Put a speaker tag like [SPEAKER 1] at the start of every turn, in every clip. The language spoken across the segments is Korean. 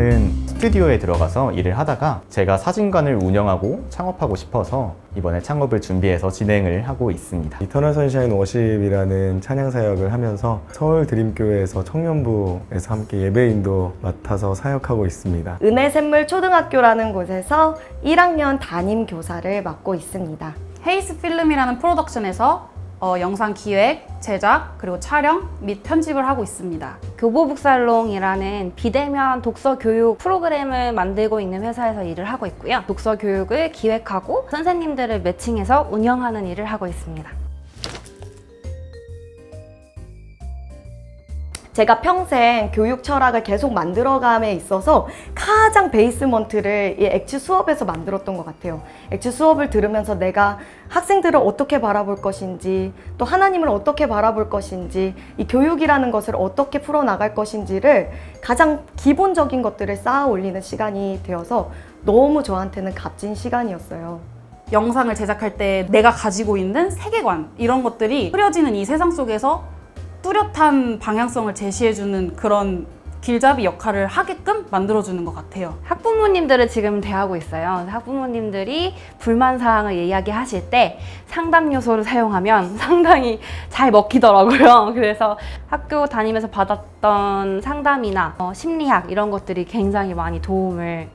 [SPEAKER 1] 저는 스튜디오에 들어가서 일을 하다가 제가 사진관을 운영하고 창업하고 싶어서 이번에 창업을 준비해서 진행을 하고 있습니다.
[SPEAKER 2] 이터널 선샤인 워십이라는 찬양 사역을 하면서 서울 드림교회에서 청년부에서 함께 예배인도 맡아서 사역하고 있습니다.
[SPEAKER 3] 은혜샘물 초등학교라는 곳에서 1학년 담임 교사를 맡고 있습니다.
[SPEAKER 4] 헤이스 필름이라는 프로덕션에서 어, 영상 기획, 제작, 그리고 촬영 및 편집을 하고 있습니다.
[SPEAKER 5] 교보북살롱이라는 비대면 독서 교육 프로그램을 만들고 있는 회사에서 일을 하고 있고요. 독서 교육을 기획하고 선생님들을 매칭해서 운영하는 일을 하고 있습니다.
[SPEAKER 3] 제가 평생 교육 철학을 계속 만들어감에 있어서 가장 베이스먼트를 이 엑츠 수업에서 만들었던 것 같아요. 엑츠 수업을 들으면서 내가 학생들을 어떻게 바라볼 것인지, 또 하나님을 어떻게 바라볼 것인지, 이 교육이라는 것을 어떻게 풀어나갈 것인지를 가장 기본적인 것들을 쌓아 올리는 시간이 되어서 너무 저한테는 값진 시간이었어요.
[SPEAKER 4] 영상을 제작할 때 내가 가지고 있는 세계관 이런 것들이 흐려지는 이 세상 속에서 뚜렷한 방향성을 제시해주는 그런 길잡이 역할을 하게끔 만들어주는 것 같아요.
[SPEAKER 5] 학부모님들을 지금 대하고 있어요. 학부모님들이 불만 사항을 이야기하실 때 상담 요소를 사용하면 상당히 잘 먹히더라고요. 그래서 학교 다니면서 받았던 상담이나 어, 심리학 이런 것들이 굉장히 많이 도움을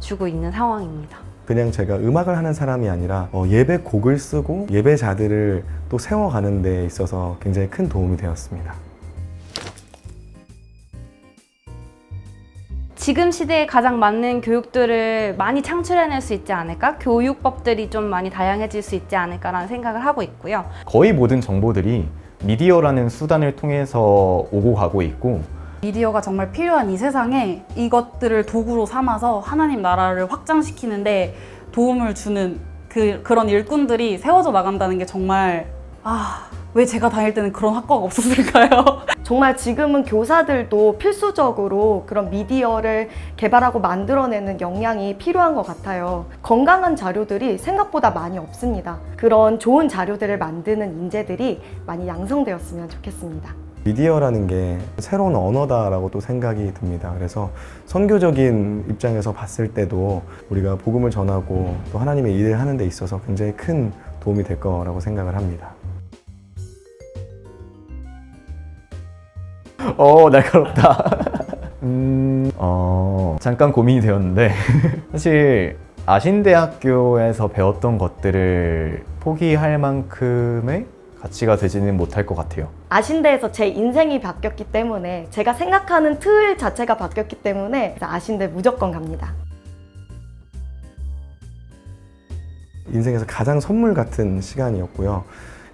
[SPEAKER 5] 주고 있는 상황입니다.
[SPEAKER 2] 그냥 제가 음악을 하는 사람이 아니라 어, 예배 곡을 쓰고 예배자들을 또 세워가는 데 있어서 굉장히 큰 도움이 되었습니다.
[SPEAKER 5] 지금 시대에 가장 맞는 교육들을 많이 창출해낼 수 있지 않을까? 교육법들이 좀 많이 다양해질 수 있지 않을까라는 생각을 하고 있고요.
[SPEAKER 1] 거의 모든 정보들이 미디어라는 수단을 통해서 오고 가고 있고
[SPEAKER 4] 미디어가 정말 필요한 이 세상에 이것들을 도구로 삼아서 하나님 나라를 확장시키는데 도움을 주는 그, 그런 일꾼들이 세워져 나간다는 게 정말 아, 왜 제가 다닐 때는 그런 학과가 없었을까요?
[SPEAKER 3] 정말 지금은 교사들도 필수적으로 그런 미디어를 개발하고 만들어내는 역량이 필요한 것 같아요. 건강한 자료들이 생각보다 많이 없습니다. 그런 좋은 자료들을 만드는 인재들이 많이 양성되었으면 좋겠습니다.
[SPEAKER 2] 미디어라는 게 새로운 언어다라고 또 생각이 듭니다. 그래서 선교적인 입장에서 봤을 때도 우리가 복음을 전하고 또 하나님의 일을 하는 데 있어서 굉장히 큰 도움이 될 거라고 생각을 합니다.
[SPEAKER 1] 어 날카롭다. 음, 어, 잠깐 고민이 되었는데 사실 아신대학교에서 배웠던 것들을 포기할 만큼의 가치가 되지는 못할 것 같아요.
[SPEAKER 3] 아신대에서 제 인생이 바뀌었기 때문에 제가 생각하는 틀 자체가 바뀌었기 때문에 아신대 무조건 갑니다.
[SPEAKER 2] 인생에서 가장 선물 같은 시간이었고요.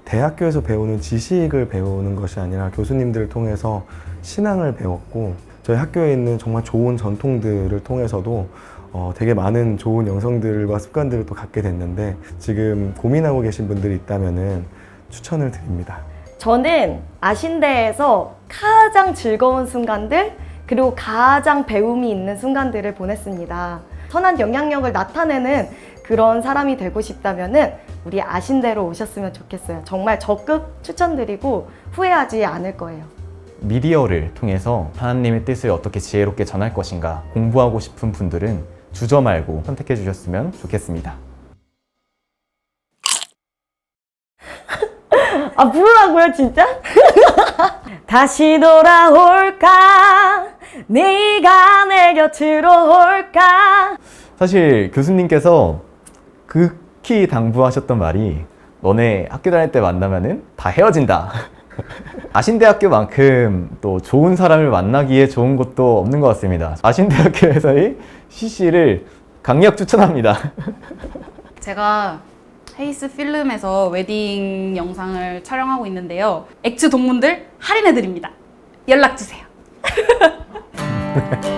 [SPEAKER 2] 대학교에서 배우는 지식을 배우는 것이 아니라 교수님들을 통해서 신앙을 배웠고 저희 학교에 있는 정말 좋은 전통들을 통해서도 어, 되게 많은 좋은 영성들과 습관들을 또 갖게 됐는데 지금 고민하고 계신 분들이 있다면은 추천을 드립니다.
[SPEAKER 3] 저는 아신대에서 가장 즐거운 순간들 그리고 가장 배움이 있는 순간들을 보냈습니다. 선한 영향력을 나타내는 그런 사람이 되고 싶다면은 우리 아신대로 오셨으면 좋겠어요. 정말 적극 추천드리고 후회하지 않을 거예요.
[SPEAKER 1] 미디어를 통해서 하나님의 뜻을 어떻게 지혜롭게 전할 것인가 공부하고 싶은 분들은 주저 말고 선택해 주셨으면 좋겠습니다.
[SPEAKER 3] 아 부르라고요 진짜? 다시 돌아올까? 네가 내 곁으로 올까?
[SPEAKER 1] 사실 교수님께서 극히 당부하셨던 말이 너네 학교 다닐 때 만나면은 다 헤어진다. 아신대학교만큼 또 좋은 사람을 만나기에 좋은 곳도 없는 것 같습니다. 아신대학교에서의 CC를 강력 추천합니다.
[SPEAKER 4] 제가 헤이스 필름에서 웨딩 영상을 촬영하고 있는데요. 엑츠 동문들 할인해 드립니다. 연락 주세요.